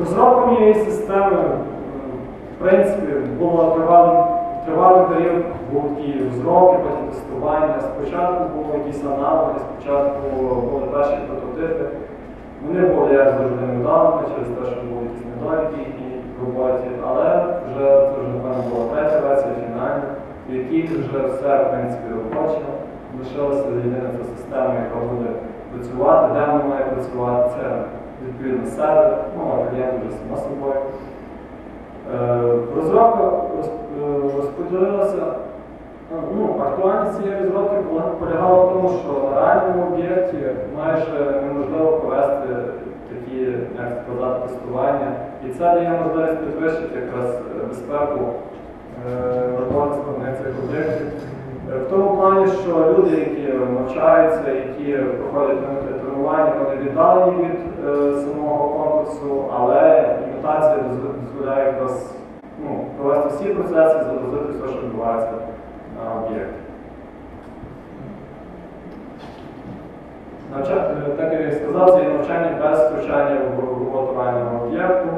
Розробка моєї системи, е, в принципі, була тривалий, тривалий період, був такі розробки, потім тестування. Спочатку були якісь аналоги, спочатку були перші прототипи. Вони були як завжди недавно, через те, що були якісь недоліки і в роботі, але вже це вже напевно була третя версія, фінальна, в якій вже все в принципі робоче. Лишилася єдина система, яка буде працювати, де вона має працювати. Це відповідно сервер, ну а клієнт вже само собою. Е, Розробка е, розподілилася. е, Ну, актуальність цієї розробки полягала в тому, що на реальному об'єкті майже неможливо провести такі, як сказати, тестування. І це дає можливість підвищити якраз безпеку роботи складних цих об'єктів. В тому плані, що люди, які навчаються, які проходять тренування, вони віддалені від самого конкурсу, але імітація дозволяє якраз ну, провести всі процеси, зобразити все, що відбувається на об'єкті. Е, Так як я сказав, це є навчання без втручання в роботу реального об'єкту.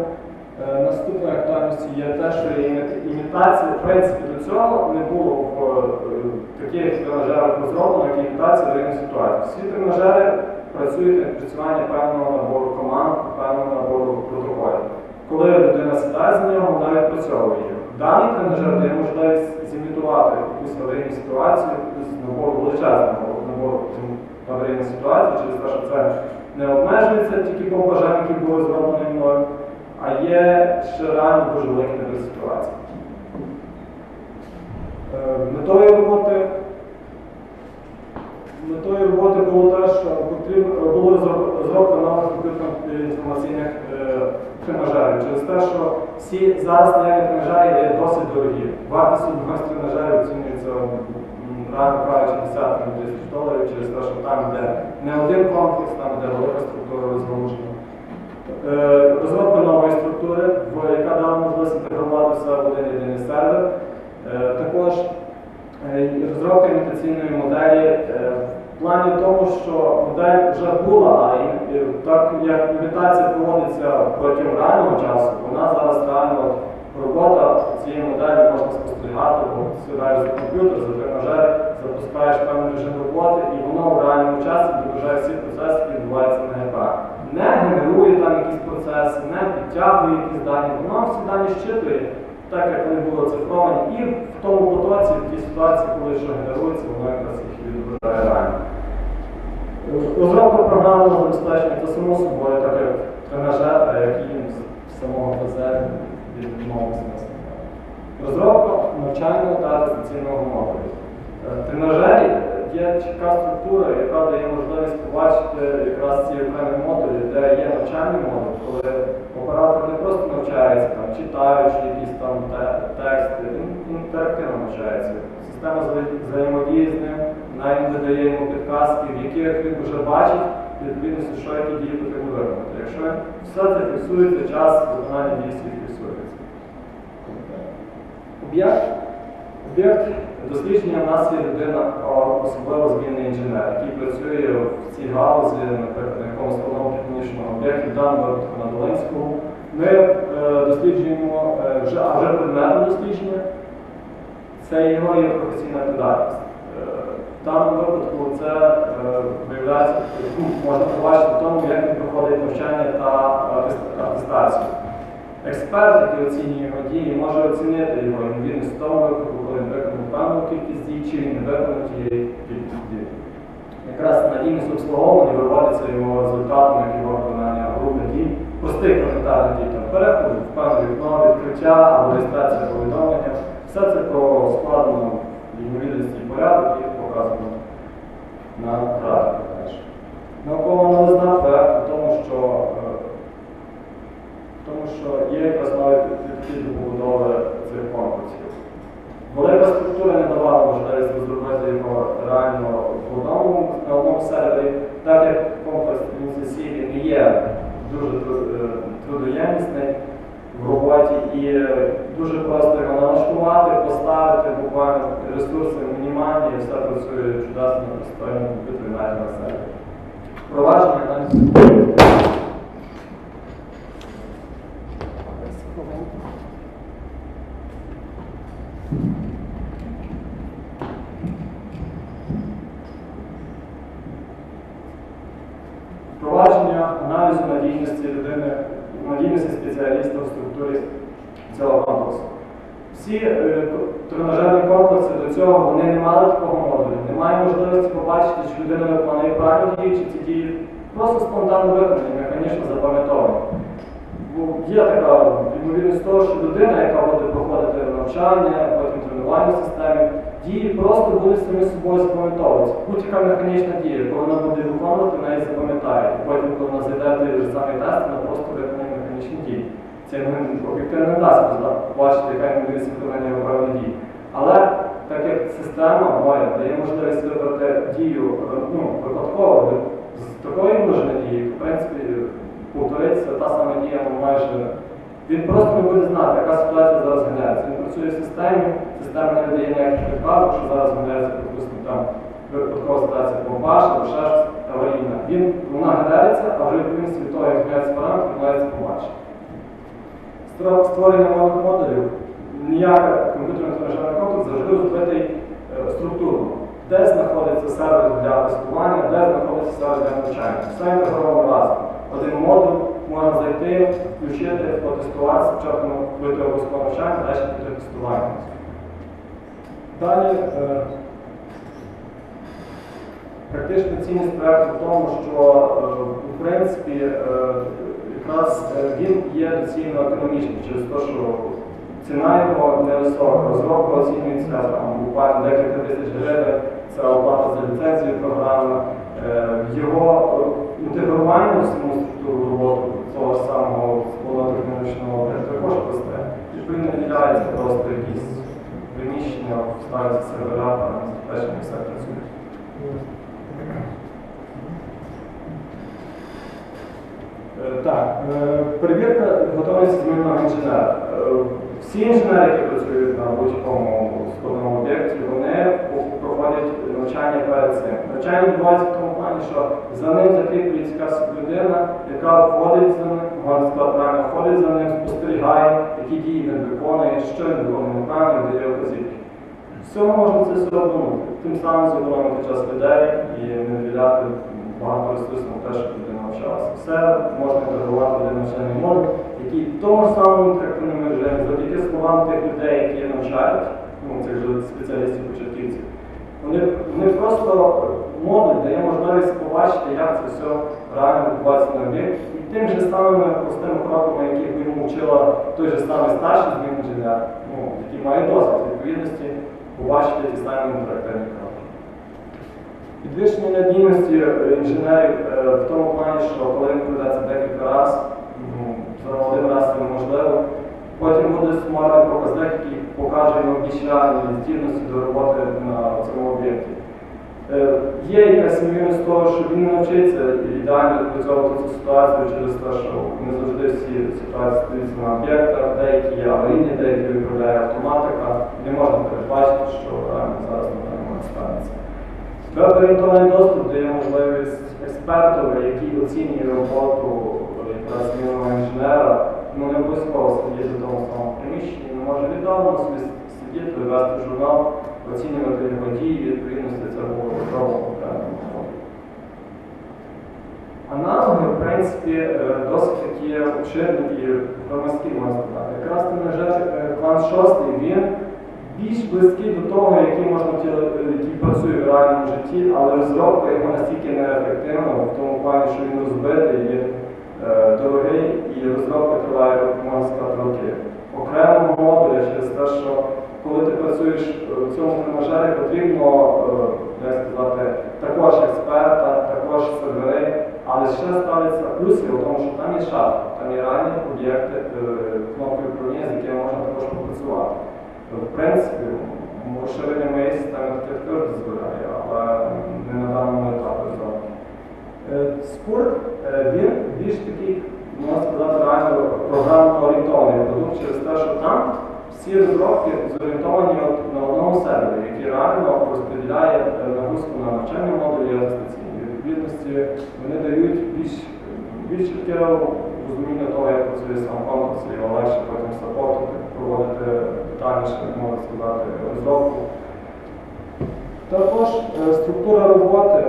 Е, Наступною актуальністю є те, що імітація, в принципі, до цього не було в е, таких тренажерах розроблено, як імітація реальної ситуації. Всі тренажери працюють на відпрацювання певного набору команд, певного набору протоколів. Коли людина сідає за нього, вона відпрацьовує їх. Даний тренажер дає можливість зімітувати якусь аварійну ситуацію з набору величезного набору аварійних ситуацій, через те, що це не обмежується тільки по бажанням, які були зроблені мною, а є ще реально дуже великі набір ситуацій. Е, Метою роботи Метою роботи було те, що було розроб- розробка нових інформаційних е, тренажерів. Через те, що всі зараз наявні тренажери досить дорогі. Вартість одного з тренажерів оцінюється реально кажучи десятками тисяч доларів через те, що там йде не один комплекс, там йде велика структура розгалужена. Е, Розробка нової структури, яка дала можливість інтегрувати все в один єдиний сервер. Е, Також Е, розробка імітаційної моделі е, в плані тому, що модель вже була, а і так як імітація проводиться протягом реального часу, вона зараз реально робота цієї моделі можна спостерігати, бо сідаєш за комп'ютер, за тренажер, запускаєш певний режим роботи, і воно в реальному часі відображає всі процеси, які відбуваються на ГП. Не генерує там якісь процеси, не підтягує якісь дані, воно всі дані щитує так як вони були оцифровані, і в тому потоці, в тій ситуації, коли що генерується, воно якраз їх відображає реально. Розробка програмного забезпечення це само собою, так як тренажер, а як і з самого ПЗ від мовного смислу. Розробка навчального та дистанційного модулю. Е, В тренажері є чітка структура, яка дає можливість побачити якраз ці окремі модулі, де є навчальний модуль, коли оператор не просто навчається, там, читаючи якісь там те- тексти, він інтерактивно навчається. Система взає- взаємодіє з ним, навіть видає йому підказки, в яких він вже бачить, відповідно, що які дії потрібно виконати. Якщо все це фіксується, час виконання дійсно фіксується. Об'єкт Об'єкт дослідження в нас є людина, особливо змінний інженер, який працює в цій галузі, наприклад, на якомусь складному технічному об'єкті, в даному випадку на Долинському. Ми е, досліджуємо е, вже, а вже предметом дослідження це його є професійна придатність. В даному випадку це е, виявляється, ну, можна побачити в тому, як він проходить навчання та атестацію. Експерт, який оцінює його дії, може оцінити його інвідність в тому випадку, коли він виконав певну кількість дій, чи не виконав тієї кількість дій. Якраз надійність обслуговування виводиться його результатом, як його виконання групи дій, простих елементарних дій, там переход, в певне вікно, відкриття або реєстрація повідомлення. Все це про складну ймовірність і порядок на теж. Наукова новизна в тому, що е, тому що є якраз новий підхід до побудови цих конкурсів. Велика структура не давала можливість розробити його реально в одному, на одному сервері, так як комплекс ініціаційний не є дуже е, трудоємісний в роботі і е, дуже просто його налаштувати, поставити, буквально ресурси команді, все працює чудесно, достойно, відповідально на себе. Впровадження аналізу. Впровадження аналізу надійності людини, надійності спеціаліста в структурі цього конкурсу. Всі е, тренажерні комплекси до цього вони не мали такого модулю. Немає можливості побачити, чи людина виконує правильні дії, чи ці дії просто спонтанно виконані, механічно запам'ятовані. Є така відмовірність того, що людина, яка буде проходити навчання, потім тренування в системі, дії просто будуть самі собою запам'ятовуватися. Будь-яка механічна дія, коли вона буде виконувати, вона її запам'ятає. Потім, коли вона зайде той же самий тест, вона просто виконує механічні дії. Це не об'єктивно не дасть побачити, яка ймовірність виконання певних дій. Але так як система моя дає можливість вибрати дію ну, випадково з такої множини дії, в принципі, повториться та сама дія ну, майже. Він просто не буде знати, яка ситуація зараз гиняється. Він працює в системі, система не видає ніяких підказок, що зараз гиняється, допустимо, там випадкова ситуація бомбаж або ще щось аварійна. Він, вона гинається, а вже відповідності від того, як зміняється параметр, побачити. Стро- Створення нових модулів, ніяка комп'ютерна тренажерний комплекс завжди розбитий е, структурно. Де знаходиться сервер для тестування, де знаходиться сервер для навчання. Все інтегровано разом. Один модуль можна зайти, включити, потестувати, спочатку вбити обов'язково навчання, далі піти тестування. Далі е, практична цінність проєкту в тому, що е, в принципі е, якраз е, він є доцільно економічним через те, що ціна його невисока. Розробка оцінюється там, буквально декілька тисяч гривень, це оплата за ліцензію програми. Е, Його інтегрування в саму структуру роботи цього ж самого технологічного також просте. Відповідно, виділяється просто якісь приміщення, ставляться сервера, там забезпечення все працює. Е, Так, е, перевірка готовності змінного інженера. Е, Всі інженери, які працюють на будь-якому складному об'єкті, вони проходять навчання перед цим. Навчання відбувається в тому плані, що за ним закріплюється якась людина, яка входить за ним, сказати правильно, входить за ним, спостерігає, які дії він виконує, що він виконує правильно, дає вказівки. Всього можна це обманути. Тим самим зекономити час людей і не виділяти багато ресурсів на те, щоб людина навчалася. Все можна інтегрувати один навчальний модуль, який в тому ж самому інтерактивному режимі, завдяки словам тих людей, які навчають, ну цих же спеціалістів початківців. Вони, вони просто модуль дає можливість побачити, як це все реально відбувається на об'єкті. І тим же самими простими кроками, які б йому вчила той же самий старший змін інженер, ну, який має досвід відповідності, побачити ті самі інтерактивні кроки. Підвищення надійності інженерів е, в тому плані, що коли він пройдеться декілька разів, ну, за один раз це неможливо. Потім буде сумарний показник, який покаже йому більш реальні здібності до роботи на цьому об'єкті. Е, Є якась ймовірність того, що він не навчиться ідеально відпрацьовувати цю ситуацію через те, що не завжди всі ситуації на об'єктах, деякі є аварійні, деякі виправляє автоматика. Не можна передбачити, що реально зараз на даний станеться. Веб-орієнтований доступ дає можливість експертові, який оцінює роботу е, якраз змінного інженера, ну не обов'язково сидіти в тому самому приміщенні, він може віддалено собі сидіти, вести журнал, оцінювати його дії, відповідності цього окремого. Аналоги, в принципі, е, досить такі обширні і громадські можна сказати. Якраз е, клан 6 він більш близький до того, який можна який працює в реальному житті, але розробка його настільки неефективна, в тому плані, що він розбитий і е, дорогий, і розробка триває, можна сказати, роки. Окремого модуля через те, що коли ти працюєш в цьому тренажері, потрібно, е, як сказати, також експерта, також сервери, але ще ставляться плюси в тому, що там є шафа, там є реальні об'єкти, е, кнопки управління, з якими можна також попрацювати. В принципі, розширення моєї системи таке також дозволяє, але не на даному етапі розробки. Е, Спорт е, він більш такий, можна сказати, реально програмно орієнтований продукт через те, що там всі розробки зорієнтовані на одному сервері, який реально розподіляє е, нагрузку на навчальні модулі атестаційні. Відповідності вони дають більш, більш чітке розуміння того, як працює сам комплекс, його легше потім саппортити, проводити як можна сказати, розробку. Також е, структура роботи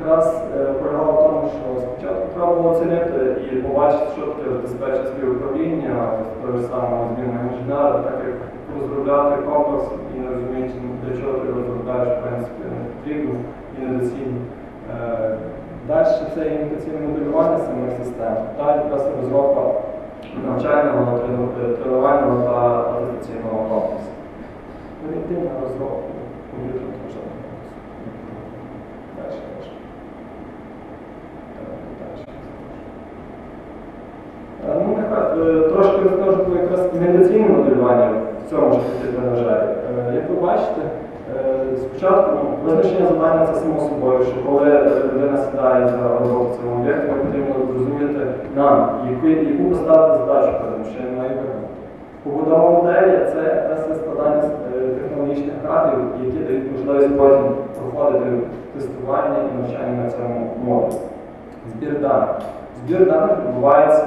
якраз е, полягала в тому, що спочатку треба було оцінити і побачити, що таке диспетчерське управління, того самого змінного інженера, так як розробляти комплекс і не розуміючи, ну, для чого ти розробляєш, в принципі, не потрібно і недоцільно. Е, Далі це імітаційне моделювання самих систем, та якраз розробка навчального, трену- тренувального та атестаційного комплексу. Розробка комп'ютерного навчального комплексу. Дальше, дальше. Е, Ну, е, трошки розкажу про якраз імітаційне моделювання в цьому ж таки тренажері. Як ви бачите, е, спочатку ну, визначення завдання це само собою, що коли людина сідає за роботу цього об'єкту, потрібно зрозуміти нам, яку, поставити задачу перед що виконати. Побудова моделі це складання е, технологічних кадрів, які дають можливість потім проходити тестування і навчання на цьому модулі. Збір даних. Збір даних відбувається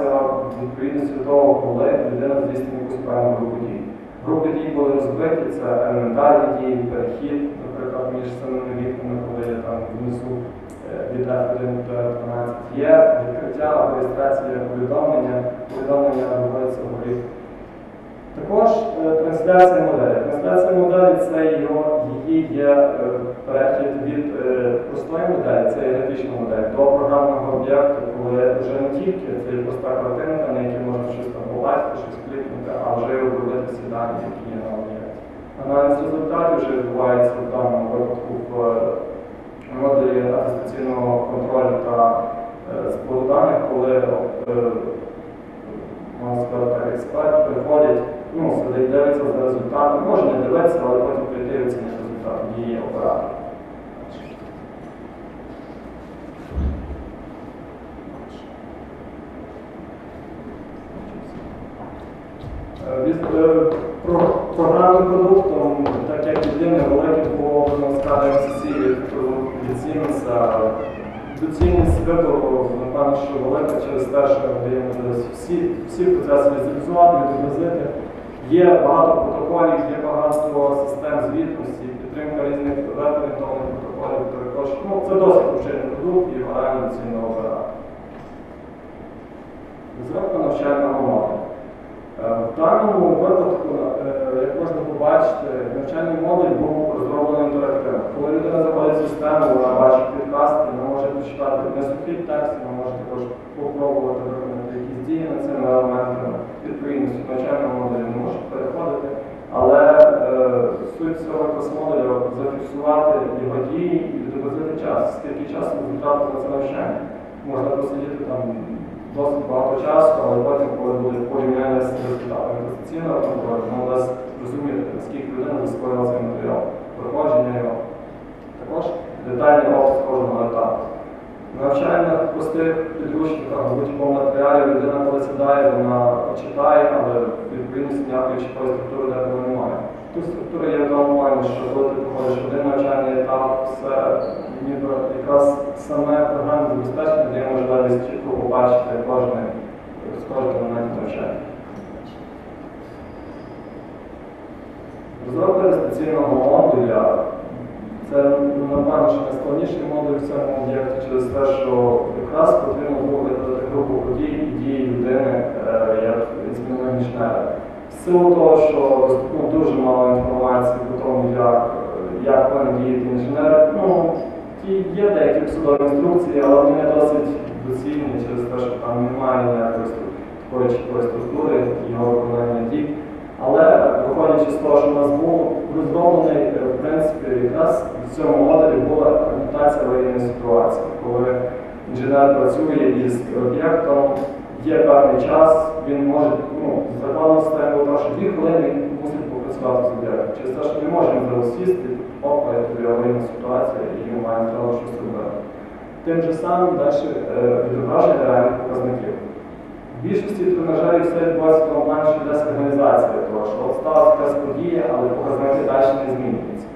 відповідності до того, коли людина здійснює якусь певну групу дій. Групи дій були розбиті, це елементарні дії, перехід, наприклад, між самими вікнами, коли там внизу від F1 до F12 є відкриття реєстрація повідомлення, повідомлення. Також е, трансляція моделі. Трансляція моделі це її є е, перехід від е, простої моделі, це є графічна модель, до програмного об'єкту, коли вже не тільки це є проста картинка, на якій можна щось там побачити, щось клікнути, а вже обробити всі дані, які є на об'єкті. Аналіз результатів вже відбувається в даному випадку в модулі атестаційного контролю та збору даних, коли можна сказати, експерт приходять, ну, сидить, дивиться за результатом, може не дивитися, але потім прийти оцінити результат дії оператора. Е, е, про- Програмним продуктом, так як єдине велике складу МСС від Siemens, доцільність вибору, напевно, що велика через те, що ми даємо всі, всі процеси візуалізувати, відобразити. Є багато протоколів, є багато систем звітності, підтримка різних веб-орієнтованих протоколів, також. Ну, це досить обширний продукт і його реально доцільно обирати. Розробка навчальна модулю. Е, В даному випадку, е, як можна побачити, навчальний модуль був розроблений інтерактивно. Коли людина заходить в систему, вона бачить підкаст, вона може прочитати не сухий текст, вона може також попробувати виконати якісь дії над цими елементами. Відповідності навчального модулю не може переходити. Але е, суть цього якраз модуля зафіксувати його дії і відобразити час, скільки часу це навчання. Можна посидіти там досить багато часу, але потім, коли буде порівняння з результатами інвестиційного контролю, воно дасть розуміти, наскільки людина засвоїла цей матеріал, проходження його. Також детальний опис кожного етапу. В навчальних простих підручниках будь-якому матеріалі людина, коли сідає, вона читає, але відповідності ніякої чіткої структури деколи немає. Тут структура є в що коли ти проходиш один навчальний етап, все ніби якраз саме програмне забезпечення дає можливість чітко побачити кожне з кожним моментом навчання. Розробка дистанційного модуля це ну, напевно, що найскладніший модуль в цьому об'єкті через те, що якраз потрібно було видати групу подій і дії людини е, як інженера. Силу того, що ну, дуже мало інформації про тому, як, як повинні діяти інженери, ну, є деякі судові інструкції, але вони досить доцільні через те, що там немає ніякої такої чіткої структури його виконання дій. Але виходячи з того, що в нас був розроблений, е, в принципі, якраз в цьому модулі була комплектація аварійної ситуації, коли інженер працює із об'єктом, є певний час, він може, ну, законно систему, тому що дві хвилини він мусить попрацювати з. Через те, що не може він зараз сісти, опа, аварійна ситуація, і ми маємо треба щось робити. Тим же самим далі е, відображення реальних показників. В більшості тренажерів все відбувається в плані, що йде що от сталася якась подія, але показники далі не змінюються.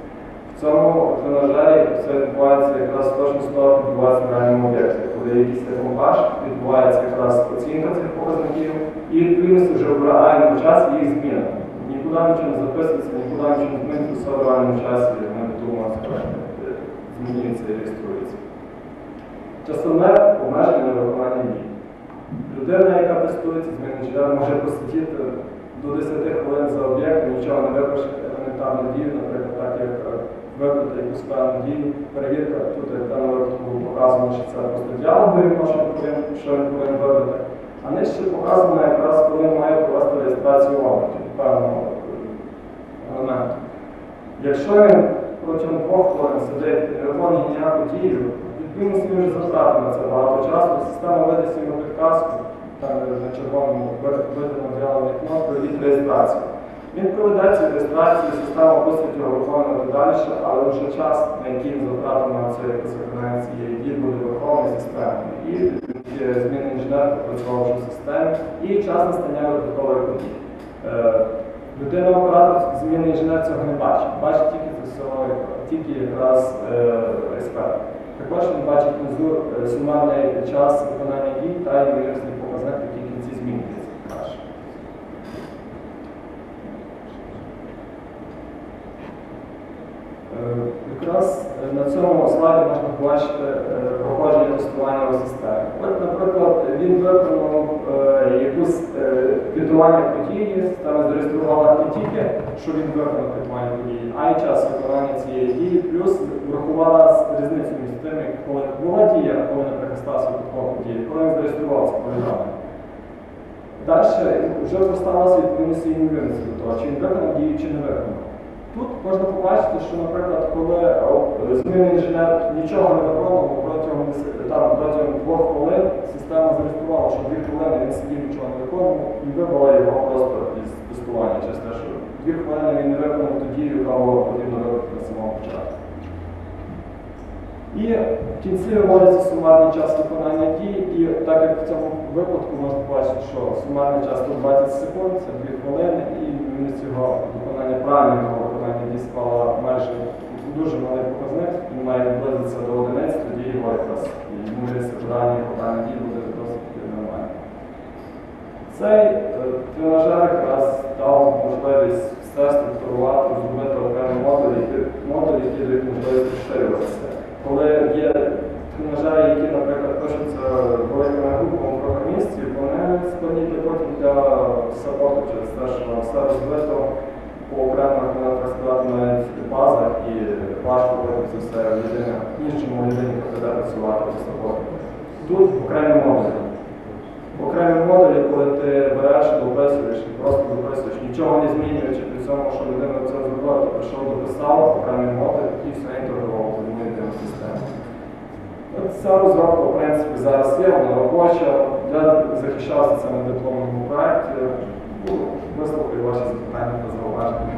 В цьому тренажері все відбувається якраз точно того, відбувається на реальному об'єкті. Коли якийсь компаш, відбувається якраз оцінка цих показників, і відповідності вже в реальному часі їх зміна. Нікуди нічого не записується, нікуди нічого не зміниться, в реальному часі, як ми думаємо, змінюється і реєструється. Часомер обмежений Людина, яка тестується, зміни інженера, може посидіти до 10 хвилин за об'єктом, нічого не випише елементарну дію, наприклад, так як е, вибрати якусь певну дію, перевірка, тут як в даному показано, що це просто повинен, що він повинен вибрати. А нижче показано якраз, коли він має провести реєстрацію обліку певного е, елементу. Якщо він протягом двох хвилин сидить не виконує ніяку дію, відповідно він вже затратив на це багато часу, система видасть йому підказку, е, на червоному видано діалогове вікно, проведіть реєстрацію. Він проведе цю реєстрацію, система пустить його виконувати далі, але вже час, на який він затратив на це виконання цієї дії, буде врахований системою. І е, зміни інженер попрацював вже в і час настання додаткової події. Е, Людина зміни інженер цього не бачить, бачить тільки всього, тільки якраз е, експерт. Також він бачить внизу е, сумарний час виконання дій та ймовірний показник, який в кінці змінюється. Краще. Е, Якраз на цьому слайді можна побачити проходження тестування в системі. От, наприклад, він виконав якусь квітування події, система зареєструвала не тільки, що він виконав квітування події, а й час виконання цієї дії, плюс врахувала різницю між тим, коли була дія, а коли, наприклад, стався випадкова подія, коли він зареєстрував це повідомлення. Далі вже поставилася відповідність і ймовірність від того, чи він виконав дію, чи не виконав. Тут можна побачити, що, наприклад, коли е, змінний інженер нічого не виконував протягом, там, протягом двох хвилин, система зареєструвала, що дві хвилини він сидів нічого не виконував і вибрала його просто із тестування через те, що дві хвилини він не виконав ту дію, яка було потрібно робити на самому початку. І в кінці виводиться сумарний час виконання дій, і так як в цьому випадку можна побачити, що сумарний час тут 20 секунд, це 2 хвилини, і від цього виконання правильного виконання дій склала майже дуже малий показник, він має наблизитися до одиниць, тоді його якраз ймовірність виконання виконання дій буде досить нормально. Цей е, тренажер якраз дав можливість все структурувати, зробити окремі модулі, які- модулі, які дають можливість розширюватися. Коли є тренажери, які, наприклад, пишуться великими групами програмістів, вони складні потім для саппорту через те, що все розбито по окремих, сказати, навіть базах і важко потім це все в іншому єдині КПД працювати по саппорту. Тут окремі модулі. Окремі модулі, коли ти береш, дописуєш і просто дописуєш, нічого не змінюючи при цьому, що людина це зробила, ти прийшов, дописав, окремі модулі і все інтегрував в єдину систему. Ця розробка, в принципі, зараз є, вона робоча. Я захищався це на дипломному проєкті. Ну, Вислухаю ваші запитання та зауваження.